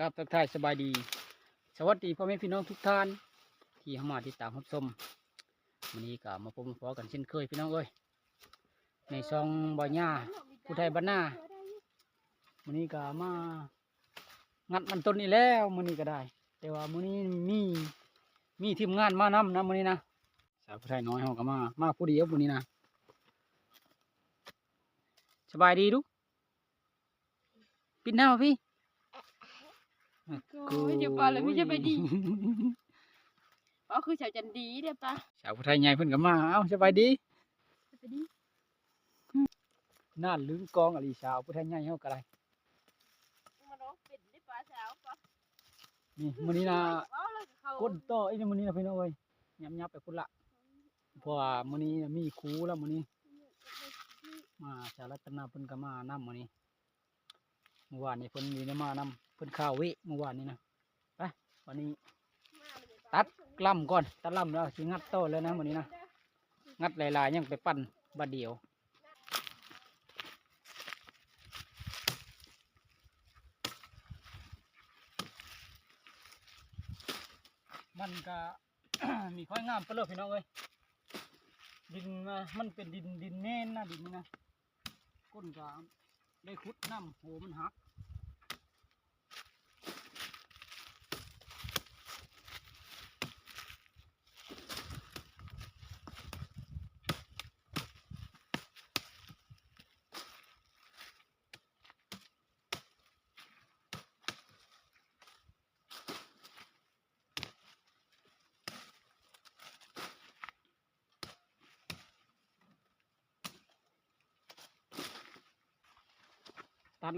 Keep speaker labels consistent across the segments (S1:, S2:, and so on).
S1: กับทักทายสบายดี สวัสดีพ่อแม่พี่น้องทุกท่าน ที่เข้ามาติดตามรับชมวันนี้ก็มาพบมาพอกันเช่นเคยพี่น้องเอ้ยในซองบ่อหญ้าผู้ไทยบ้านนาวันนี้ก็มางัดมันต้นนี้แล้วมื้อนี้ก็ได้ แต่ว่ามื้อนี้มีมีทีมงานมานำนะมื้อนี้นะสาวผู้ไทยน้อยเฮาก็มามาผู้เดียวมื้อนี้นะสบายดีลูกปิดหน้าพี่
S2: โอ้ยเดี๋ยวปลาเลยไม่จะไปดีก็คือชาวจันดีเดี๋ยวปลา
S1: สาวผู้ไทยใหญ่เพิ่นก็มาเอ้าสบายดี
S2: ไปดี
S1: น่านลืมกองอลีสาวผู้ไทยใหญ่เฮาก็ได้
S2: มาน้องเป็ดได้ปลาสาวปลา
S1: นี่มื้อนี้นะ
S2: เอาเลยกับเขา
S1: ก้นต่ออีนี่มื้อนี้นะพี่น้องเอ้ยยับๆไปพุ่นละเพราะว่ามื้อนี้น่ะมีครูแล้วมื้อนี้ มาชาวรัตนาเพิ่นก็มานำมื้อนี้เมื่อวานนี้เพิ่นมีมานํ เพิ่นข้าวเวะเมื่อวานนี้นะไปวันนี้ ตัดกล้ำก่อน ตัดลำแล้วสิงัดโตอแล้วนะมื้อนี้นะ งัดหลายๆยังไปปั้นบัดเดียวมันก็มีค่อยงามเปลือกพี่น้องเอ้ยดินอะมันเป็นดินดินเน่นนะดินนี่นะก้นก็ได้ขุดน้ำโหมันหัก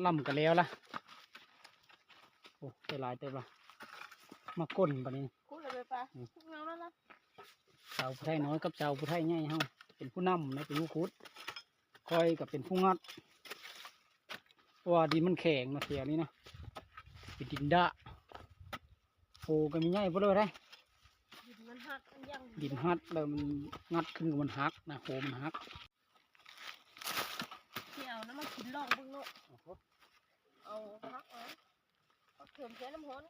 S1: ลำกันแล้วล่ะโอ้ได้หลายเต็มละมาก้นปะนี้
S2: คู่เลยไปปลาคู่น้องนั่นนะ
S1: ชาวผู้ไทยน้อยกับชาวผู้ไทยใหญ่เฮาเป็นผู้นำนะเป็นผู้ขุดคอยกับเป็นผู้งัดเพราะว่าดินมันแข็งนะเสียนี้นะเป็นดินดะโอ้ก็มีใหญ่เปเลยได้
S2: ดินมันหักมันยัง
S1: ดินหัดแล้วมันงัดขึ้นกับมันหักนะโหมันหัก
S2: ที่เอาน้ำมากิน ลองบึ้งโลกเอาพักนะเอาเข็มใช้น้ำหน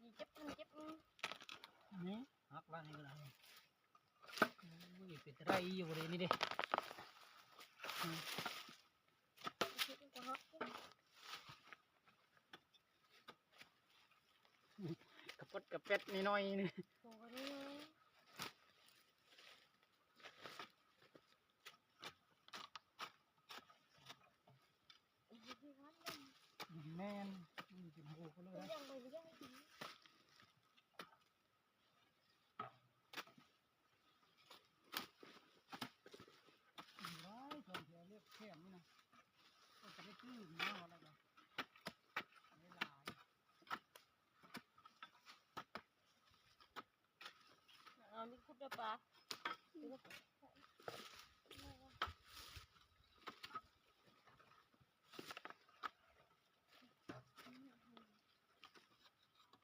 S2: ดีเจ็บมันเจ็บมัน
S1: นี่หักแล้วนี่ก็ได้อุ้ยเป็นไรอยู่บริเวณนี้เด้
S2: เจ็บมันก็หัก
S1: กระปดกระเป็ดนิดหน่อยนี่
S2: ตรงนี้นะ
S1: ดินแม่นนี่เป็นโหก็เลยนะ
S2: ยังไปยังกิน
S1: ร้ายส่วนเสียเรียกแค่นี้นะก็จะได้ตื้นมาอะไรกันไม่หลาย
S2: เอานี่คุดได้ปลา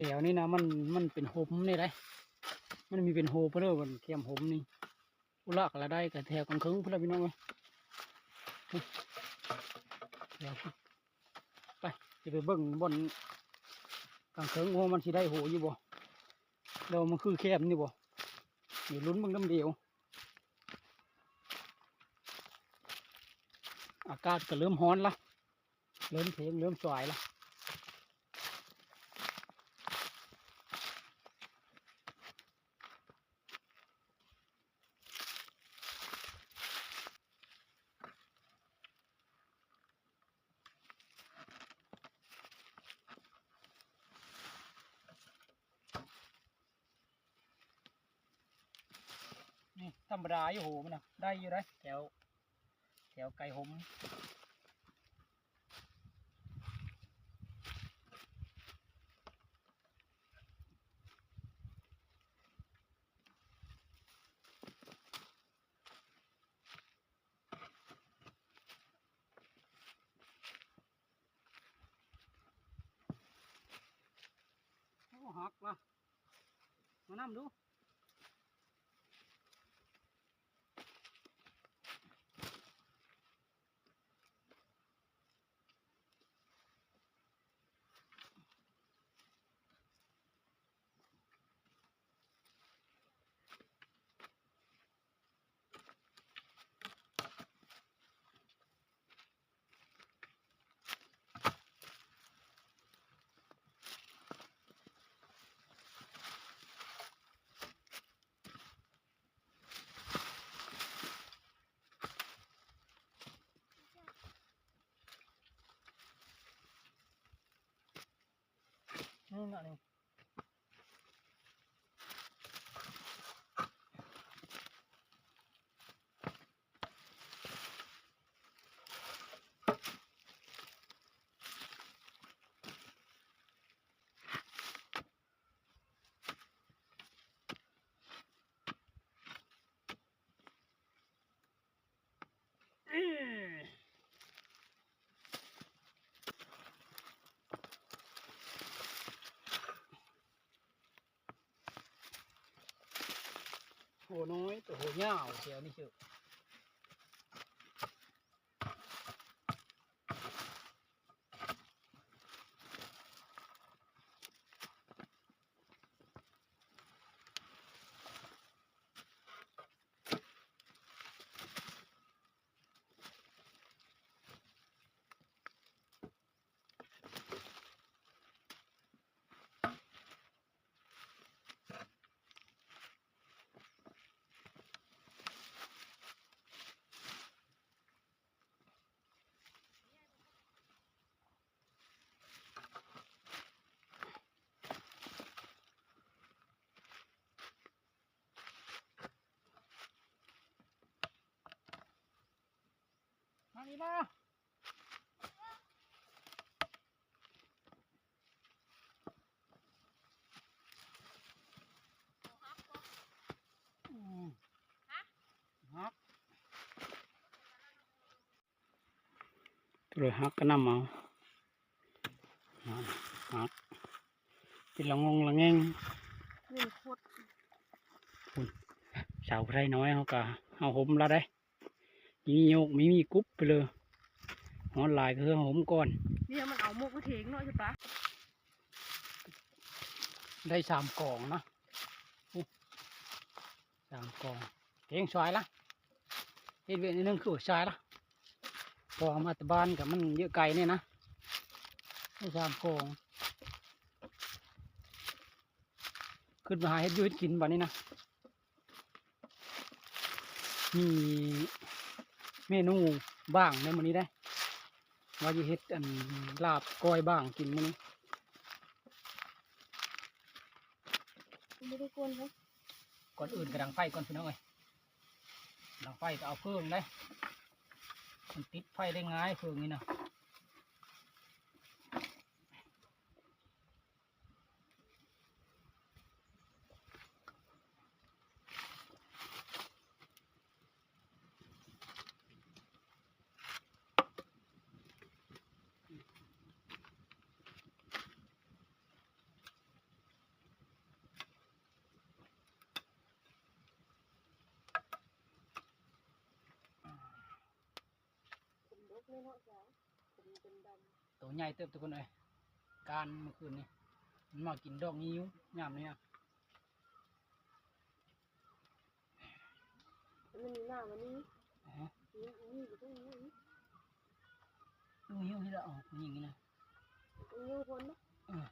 S1: แถวนี้นะมันมันเป็นหมนี่ไรมันมีเป็นโฮเพื่อมันเทียมหมนี่อุลักอะได้กับแถวกลางคืนเพื่อนพี่น้องเลยเดี๋ยวไปจะไปเบิ่งบนกลางคืนว่ามันสิได้โหอยู่บ่เรามันคือแคบนี่บ่เดี๋ยวลุ้นเบิ่งน้ำเดียว อากาศก็เริ่มร้อนละเริ่มเพลงเริ่มสวยละ นี่ ธรรมดาอยู่โหมันนะได้อยู่ได้แถวแถวไก่หมโอ้หักละมานั่ดู นี่น่ะนี่อื้อัวน้อยตัวหยาวเสียวนี่เชีย วมานี่มาอืมฮักตัวเลยฮักก็นำเอานั่นฮักเป็นละงงละแงง
S2: เงินโคตร
S1: สาวไทยน้อยเขาก็เอาหมแล้วได้ มีโยกมีมีกรุ๊บไปเลยหอนลายก็คือหมก่อน
S2: เนี่ยมันเอามุกมาเถงเนาะใช่ปะ
S1: ได้สามกล่องนะอู้สามกล่องเก่งสวยละเฮ็ดเวียนนิดนึงคือสวยละพอเอามาแตะบ้านกับมันเยอะไกลเนี่ยนะได้สามกล่องขึ้นมาหาเฮ็ดอยูเฮ็ดกินบ้านนี้นะมี เมนูบ้างในมื้อนี้ได้ว่าจะเฮ็ดอันลาบก้อยบ้างกินมื้อนี้
S2: ไม่ได้กวนเขา
S1: ก่อนอื่นกระดังไฟก่อนพี่น้องเอ้ยดังไฟก็เอาเพิ่งได้มันติดไฟได้ง่ายเพิ่งนี่นะ ตัวใหญ่เติบทุกคนเอ้ยการเมื่อคืนนี่มันมากินดอกนิ้วยามนี้นะ
S2: มันมีหน้ามันนี่
S1: อ๋อ
S2: นี่นี่อยู่ตรงนี้
S1: ลูกนิ้วนี่ละอ๋อมันอย่างนี้นะ
S2: ตรงนี้คนนะ
S1: เออ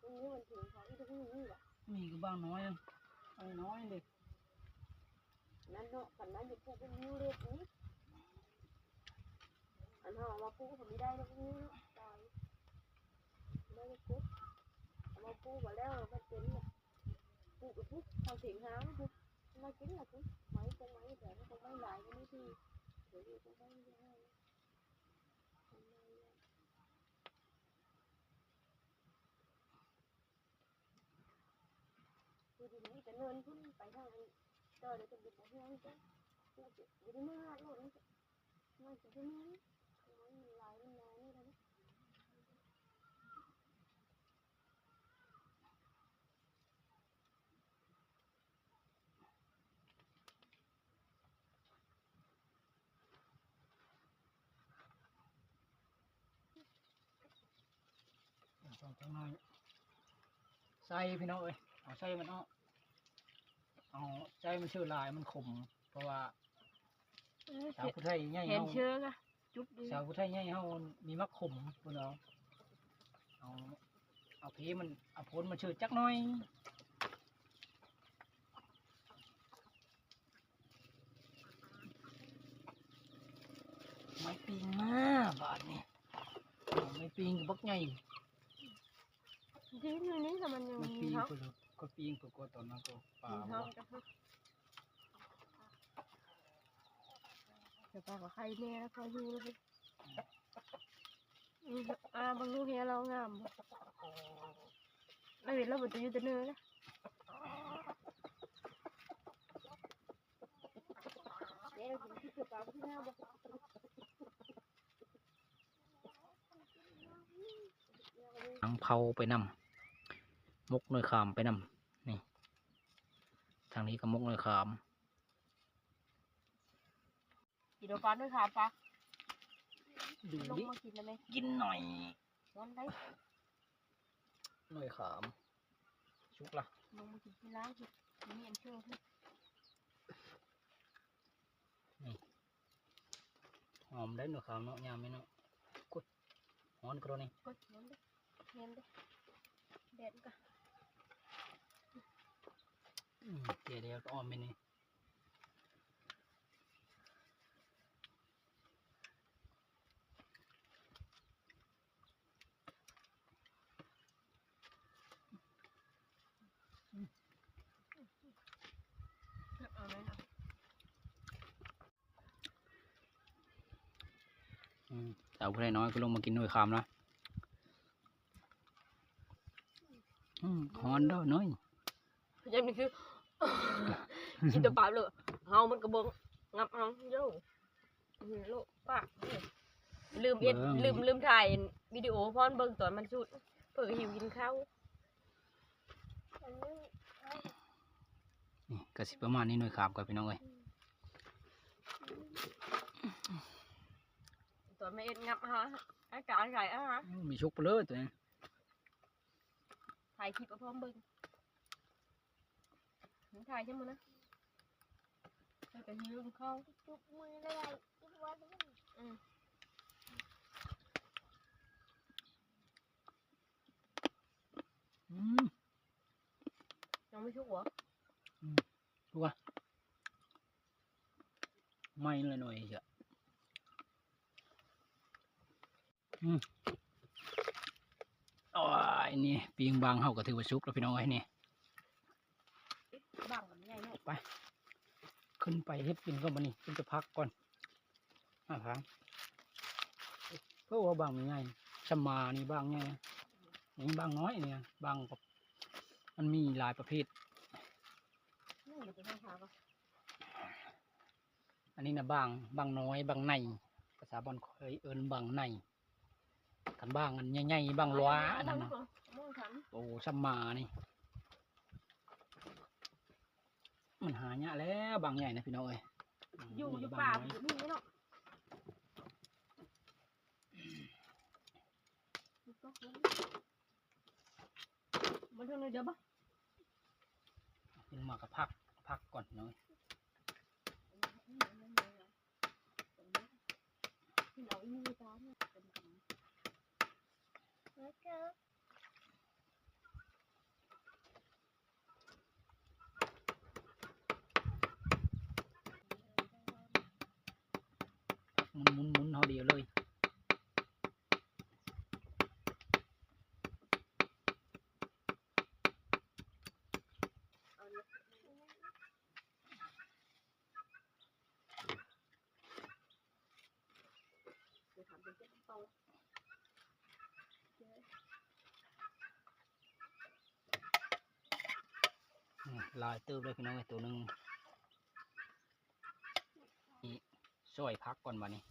S2: ตรงนี้มันถึงเขาตรงนี้นี่แหละ
S1: มีก็บ้างน้อยนะไอ้น้อยเด็ก
S2: นั่นเนาะฝันนั้นอยู่พวกเป็นนิ้วเล็กนี้ อันห่อมาปูผมไม่ได้แล้วนิ้วตายได้ปุ๊บมาปูมาแล้วมันเป็นปูกับปุ๊บเขาเสียงหางปุ๊บมากิน là ปุ๊บ máy con máy để nó con máy lại cái mấy thì để đi con máy ra tôi đi nghĩ cái nơi cũng phải thằng chờ để chuẩn bị bỏ heo chứ đi đi mưa luôn đấy mà chỉ đi mưa
S1: สองจังน้อยใส่พี่น้องเอ้ยเอาใส่มันเอาเอาใส่มันชื่อลายมันขมเพราะว่าสาวผู้ไทยใหญ่
S2: เห็น
S1: เฮา
S2: เชื้อก็จุ๊บดี
S1: สาวผู้ไทยใหญ่เฮามีมักขมพุ่นเอาเอาเอาพีมันเอาผลมันชื่อจักหน้อยไม่ปิงมาบาดนี่เอาไม่ปิงกับบักใหญ่
S2: จริงๆนี่แต่มันยัง
S1: มัน
S2: มี
S1: ปีง
S2: ท้อง
S1: ก็เลยก็ปีงก็ก็ตอนนั้นก็ป่า
S2: มีท้
S1: บ่
S2: องจะพึ่งเดี๋ยวปลากับใครแน่แล้วเขาอยู่เลยอืมอ่าบางลูกเฮียเรางามบ่ไม่เห็นเราบนจะอยู่แต่เนื้อนะเดี๋ยวเรากินที่เก็บปลาที่หน้าบ่
S1: หนังเผาไปนำ มกหน่วยขามไปนำนี่ ทางนี้ก็มกหน่วยขาม
S2: กินเอาปลาด้วยค่ะปลา
S1: ดู
S2: ลง
S1: ดิ
S2: มากินได้ไหม
S1: กินหน่อย
S2: ร้อนได้
S1: หน่วยขามชุกละ
S2: ลงมากินที่ร้านสิมีอันเชื่อที่
S1: หอมได้หน่วยขามเนาะยามไหมเนาะกุดหอนกระนี่
S2: ก็ร้อนได้เย็นได้แดดก็
S1: อืม เดี๋ยวเดี๋ยวก็ออมไปนี่
S2: เอาไหมเอา
S1: อืมสาวผู้ใดน้อยก็ลงมากินหน่วยขามนะอืมหอนด้อน้อย
S2: ยังนี่คือ กินแต่ปลาเลยเฮามันกระเบงงับเอาโย่อืมโลกปากนี่ลืมเอ็ดลืมลืมถ่ายวิดีโอพอนเบิ่งตอนมันสุดเปิดหิวกินข้าว
S1: นี่ก็สิประมาณนี้หน่วยขามก่อนพี่น้องเอ้ย
S2: ตอนไม่เอ็ดงับฮะอากาศไก่อะฮะ
S1: อืมมีชุกไปเลยตัวนี้
S2: ถ่ายคลิปเอาพร้อมเบิ่ง หนูถ่ายใช่ไหมยนะแล้วก็ยืมเข้า
S3: จุกมือเลยจุกวันนี้
S2: อืม
S1: อืม
S2: ยังไม่ชุกหัว
S1: ดูว่าไม่เลยหน่อยเถอะอืมโอ้ยนี่ปีงบางเฮาก็ถือว่าชุกแล้วพี่น้องไอ้ยนี่
S2: บ้าง กับใหญ่เนาะ
S1: ขึ้นไปเฮ็ดกินก็มานี่ขึ้นจะพักก่อนอ่าครับเพื่อว่าบางมันง่ายชะมานี่บางง่ายนะนี่บางน้อยเนี่ย บางแบบมันมีหลายประเภท
S2: นี่เดี๋ยวไปทางขาก่อน
S1: อันนี้นะบางบางน้อยบางในภาษาบอลเคยเอิ้นบางในกันบางอันใหญ่ๆบางหล้วอันนั้นนะ
S2: มองขัน
S1: โอ้ชะมานี่ มันหายากแล้วบางใหญ่นะพี่น้องเอ้ยม
S2: อยู่อยู่
S1: บง
S2: ป่า
S1: น้
S2: อ
S1: อย
S2: ยู่นี่เนาะมันเท่านี้เดี๋ยวบ่
S1: ขึ้นมากับพักพักก่อนพี่น้อย
S2: เราอีนี่ตามเนี่ย
S3: แล้วก็
S1: มุนหมุนหมุนเขาเดียวเลย
S2: เดี๋ยต
S1: อืมลายเติมเลยพี่น้องไอ้ตัวหนึ่งนี่ซอยพักก่อนวะนี่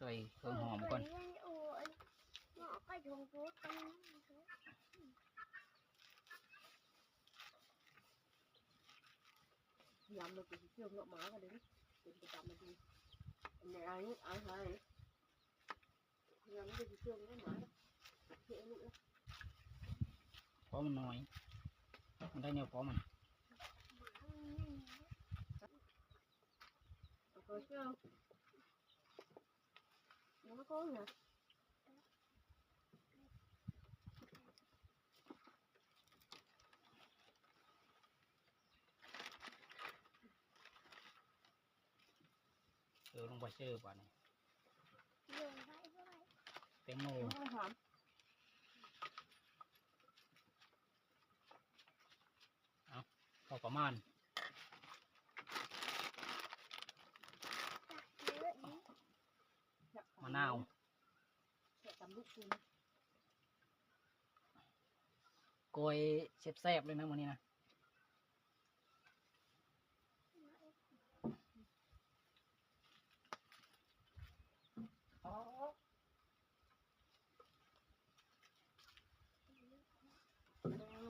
S1: ซอยเครื่องหอมก่อน
S3: โอ้ยหมอไปทงโพสกัน
S2: ยำเราเป็นเชื่อมเนาะหมากันเลยเป็นประจำมาดีอันไหนอันนี้อันไหนยำเป็นเชื่อมเนาะหมาเชื่อลูก
S1: เพราะมันน้อยมันได้แนวเพราะมัน
S2: Rồi chưa? Nó có nè.
S1: เออลงไปเชื่อป่ con hả?
S2: Ừ, không
S1: phải chơi quả này.
S3: Tiếng ngô. Không, có màn. กคุณ
S1: โกยแซ่บๆเลยนะวันนี้นะ
S3: อ๋อ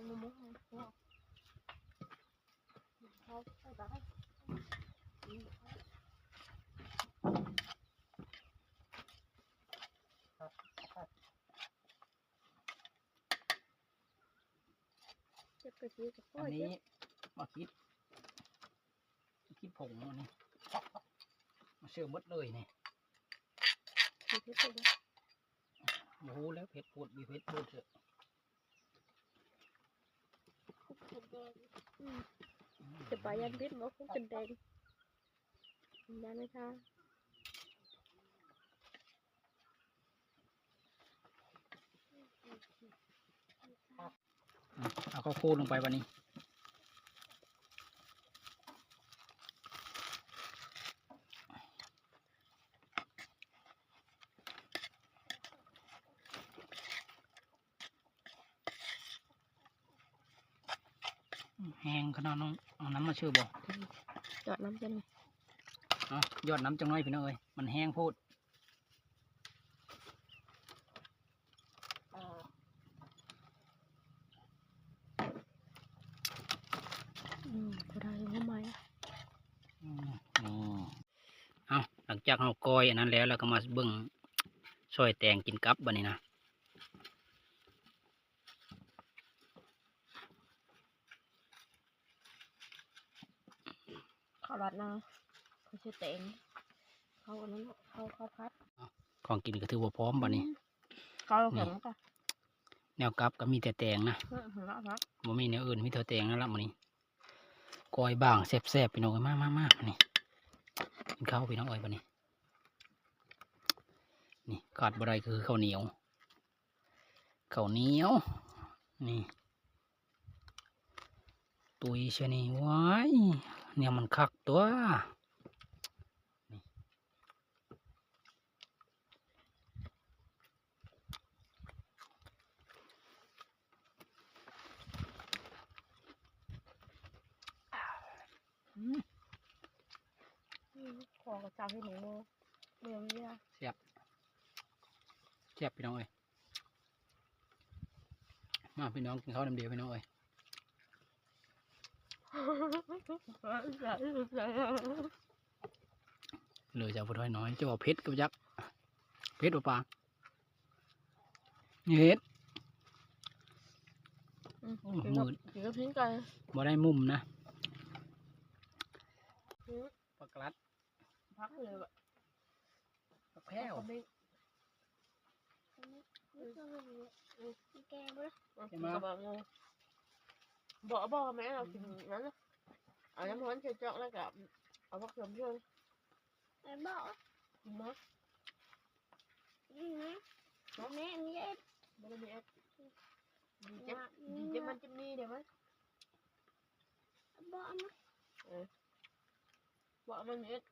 S3: มุมมุมเขาใส่ตาให้
S2: จะไป ซื้อกับพ่อ
S1: อัน
S2: เย
S1: นี้
S2: อะ
S1: มาคิดมาคิดผงอันนี้มาเชื่อหมดเลยนี่
S2: ซื้อที่สุด
S1: โอ้โหแล้วเผ็ดปวดมีเผ็ดปวดเถอะ
S2: คุกเป็นแดงจะไปยันพิษบอกคุกเป็นแดงยันไหมคะ
S1: อืมเอา ข้าวโพดลงไปวันนี้ แห้งขนาดน้องเอาน้ำมาเชื่อบ่
S2: จอดน้ำจะหน่อย
S1: เอายอดน้ำจังน้อยพี่น้องเอ้ยมันแห้งโพด
S3: อ่า
S2: อืมจะได้ยังไหม
S1: อืมนี่เอาหลังจากเราก อยอันนั้นแล้วเราก็มาเบิ่งซอยแตงกินกับบันนี้นะ
S2: ข้าวรัดนะเขาชื่อเต็งเขาอันนั้นเขาเขาพัด
S1: ของกินก็ถือว่าพร้อมบันนี้
S2: เขาแข็งป่ะ
S1: แนวกับก็มีแต่แตงนะ
S2: เออเห็นแล้วครับ
S1: บ่มีแนวอื่นมีแต่แตงนั่นละมื้อนี้กอยบ้างแซ่บๆพี่น้องเอ้ยมามามามานี่กินข้าวพี่น้องเอ้ยบัดนี้ นี่ขาดบ่ได้คือข้าวเหนียวข้าวเหนียว นี่ ตุยเชนี่ว้เนี่ยมันคักตัว
S2: ขอกับเจ้าให้หนูเมืองนี้นะ
S1: แซ่บพี่น้องเอ้ยมาพี่น้องกินข้าวน้ำเดียวพี่น้องเอ้ยเหลือจากผู้น้อยน้อยเจะว่าเพชรกับยักษ์เพชรบ่ปลานี่เฮ็ดโอ้มืด
S2: กินกับพิ้งกัน
S1: บ่ได้มุมนะปลากรัด
S2: พักเลยแบบ
S1: ปลาแพ้ว
S2: ไม่
S3: แกงด้วย
S1: ใช่ไหม
S2: บอกงูบอกบอกแม่เรากินนั้นนะเอาน้ำร้อนเฉยๆแล้วกับเอาพักเสริมช่วย
S3: ไอ้บอก
S2: กินมั้ย
S3: นี่นะแม่มีเอ็ด
S2: ไม่ได้มีเอ็ดดีเจ็บดีเจ็บมันจะมีเดี๋ยวมั้ย
S3: บอกนะ
S2: บอกมันมีเอ็ด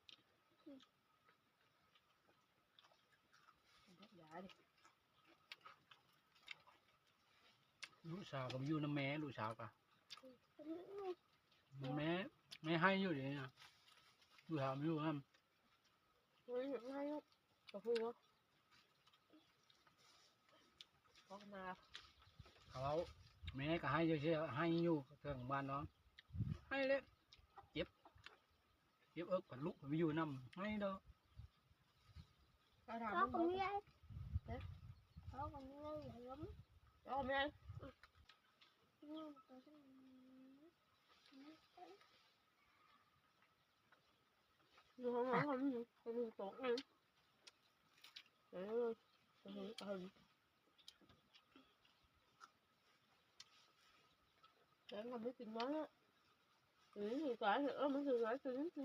S2: อย่าดิ
S1: ลู กสาวกับอยู่น้ำแม่ลูกสาวกะมันแม่แม่ให้อยู่เดี๋ยวนี้นะลูกสาวไม่อยู่ครับ
S2: เฮ้ยไม่ให้ลูกกับพี่เนาะบอกมา
S1: เขาแม่ก็ให้อยู่เฉยๆให้อยู่เครื่องบ้านน้องให้เลยเจ็บเจ็บเอิกผันลุกผันไปอยู่น้ำให้เด้อ
S2: เราถาม
S3: เขา
S2: มึง
S3: ก็มีเอ็ดเขาก็มีเอ็ดล้ม
S2: เราไม่ได้
S3: นี่ตัวฉัน
S2: อยู่ห้องน้ำเขาอยู่เขาอยู่โต๊ะนึงเออเขาอยู่ เขาอยู่แต่เขาไม่กินน้อยอะ ừ thì cái nữa mới từ cái từ từ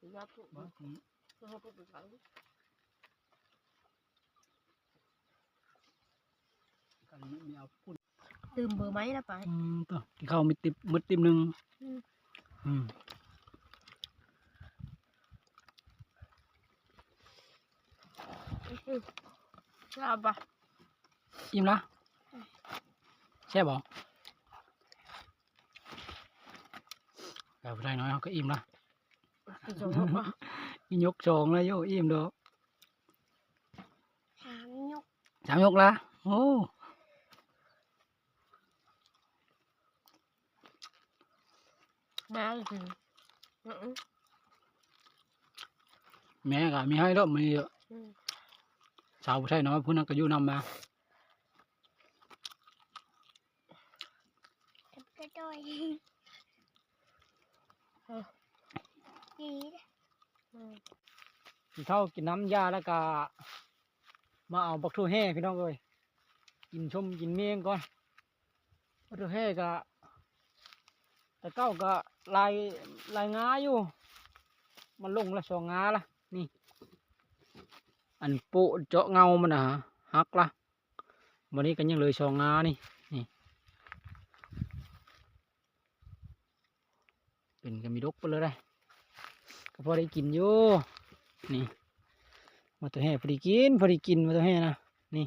S2: thì ra tụ
S1: บ่อืม
S2: nó có được cái
S1: กันมีเอาพุ่น
S2: ตื่มเบอร์ไหมล่ะไป
S1: อืมตัวกินข้าวมีติบมืดติบหนึ่ง
S2: อืม
S1: อืม
S2: ลาบะ
S1: อิ่มละแช่บบ่แต่ผู้ชายน้อยเขาก็อิ่มละ
S2: กินสองรอบอะ
S1: กินยกสองแล้วโยอิ่มดอก
S3: หางยก
S1: สามยกละโอ้
S2: มาเลยคืออือ
S1: แม่ก็มีให้ดอกมีเยอะ
S2: อืม
S1: สาวผู้ชายน้อยผู้นั้นก็อยู่นำมา
S3: กระโดดดี
S2: อืม
S1: กินข้าวกินน้ำยาแล้วก็มาเอาบักทั่วแห่พี่น้องเอ้ยกินชมกินเมียงก่อนบักทั่วแห่ก็แต่เก้าก็ ลายลายงาอยู่ มันลงละสองงาละนี่ อันโปะเจาะเงามันนะฮะหักละวันนี้ก็ยังเลยสองงานี่นี่ เป็นก็มีดกไปเลยได้ก็พอได้กินอยู่นี่มาตัวแห่พอดีกินพอดีกินมาตัวแห่นะนี่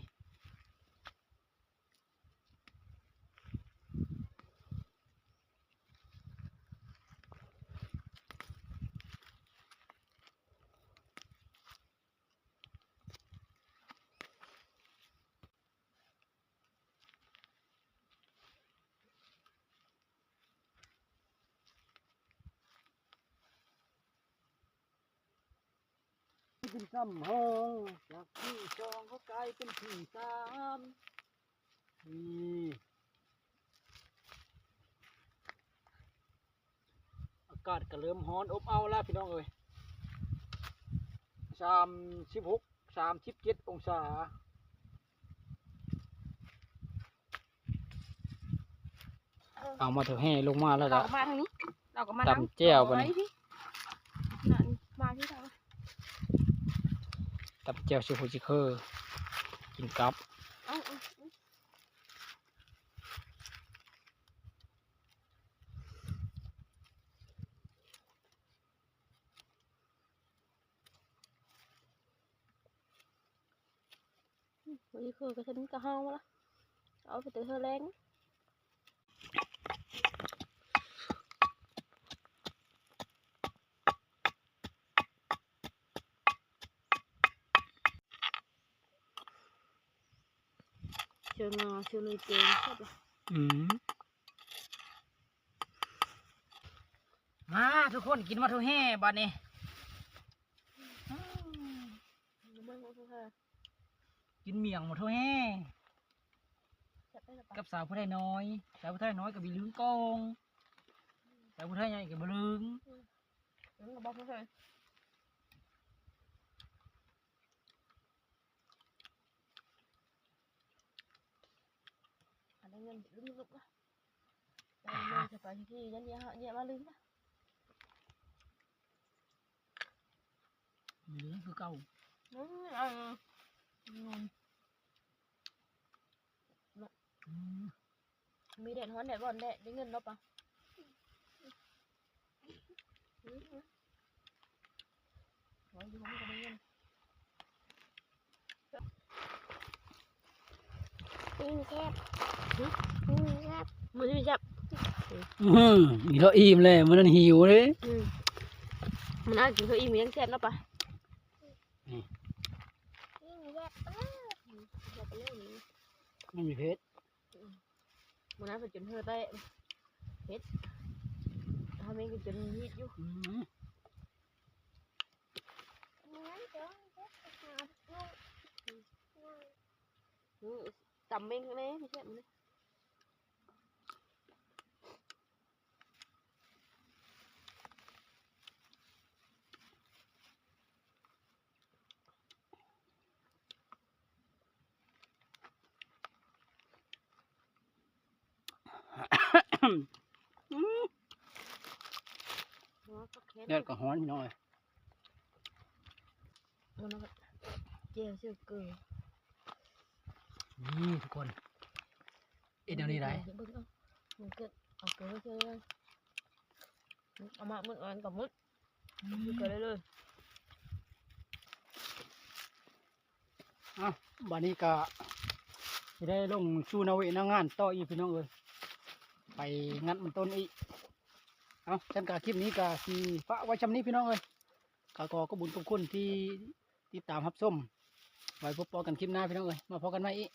S1: ซ้ำห้องจากที่สองเขากลายเป็นที่สามนี่อากาศก็เริ่มร้อนอบเอาแล้วพี่น้องเอ้ยสามสิบหกสามสิบเจ็ดองศาเอามาเถอะให้ลงมาแล้ว
S2: เรา
S1: ก็
S2: ก็มาทางนี้ เราก็มา
S1: ตำแจ่วบัดนี้
S2: ไพี่นั่นมาที่เรา
S1: ตับเจียวชิโฮจิเคอร์กินกับ
S2: เอาเอาเอาวันคือก็ฉันก็เฮามาละเอาไปตือเธอแรง เชิญงาเชิญเลยเจนใช่ะ
S1: อืมมาทุกคนกินมาท่าแห่บัดนี้กินเมียงมาท่าแห่กับสาวผู้ไทยน้อย สาวผู้ไทยน้อยกับบีลืงกองสาวผู้ไทยใหญ่กับบลืง
S2: อืมบอกเพื่อนอันนี้เงินลืมลุกนะแต่เงินจะไทย นเยอะเยอะมาลืมนะ
S1: บีลืงคือเก่า
S2: อืมเออเงิน
S1: อืม
S2: มีแดดฮ้อน แดดร้อนแดดได้เงินแล้วปะอืมโอ้ยอยู่ผมก็ได้เงิน
S3: นี่แคบนี่แคบ
S2: มือที่จับ
S1: อื้อหือมีเท่าอิ่มเลยมันนั่นหิวเลย
S2: อืมมันอาจกินเขาอีมียังแซ่บแล้วปะ
S3: นี่แคบ
S2: จับไปเรื่องนี้
S1: ไม่มีเพชร
S2: มันน่าจะจนเธอได้เฮ็ดทำเองก็จนฮิตอยู่
S1: อืม
S3: งั้นเดี๋ยวแคบหาลูก
S2: อืมจำเองข้างในไม่ใช่มันเลยหัวก็แค้น
S1: เลือดก็ฮ้อนพี่น้อย
S2: มันก็เจียวเชื่อเกลือ
S1: นี่ทุกคนเอ็ดแนวนี้ได้
S2: เบิ่งเอามันเกิดเอาเกิดเฉยเลยเอามามึดอ่อนกับมึดมันเกิดเลยเลย
S1: อะบัดนี้ก็สิได้ลงสู่นาเวหนางานต่ออีกพี่น้องเอ้ย ไปงัดมันต้นอีกเอาฉันกาคลิปนี้กาสิฝากไว้ชำนี้พี่น้องเลยกาขอก็บุญขอบคุณที่ติดตามรับชมไว้พบปอกันคลิปหน้าพี่น้องเลยมาพบกันใหม่อีก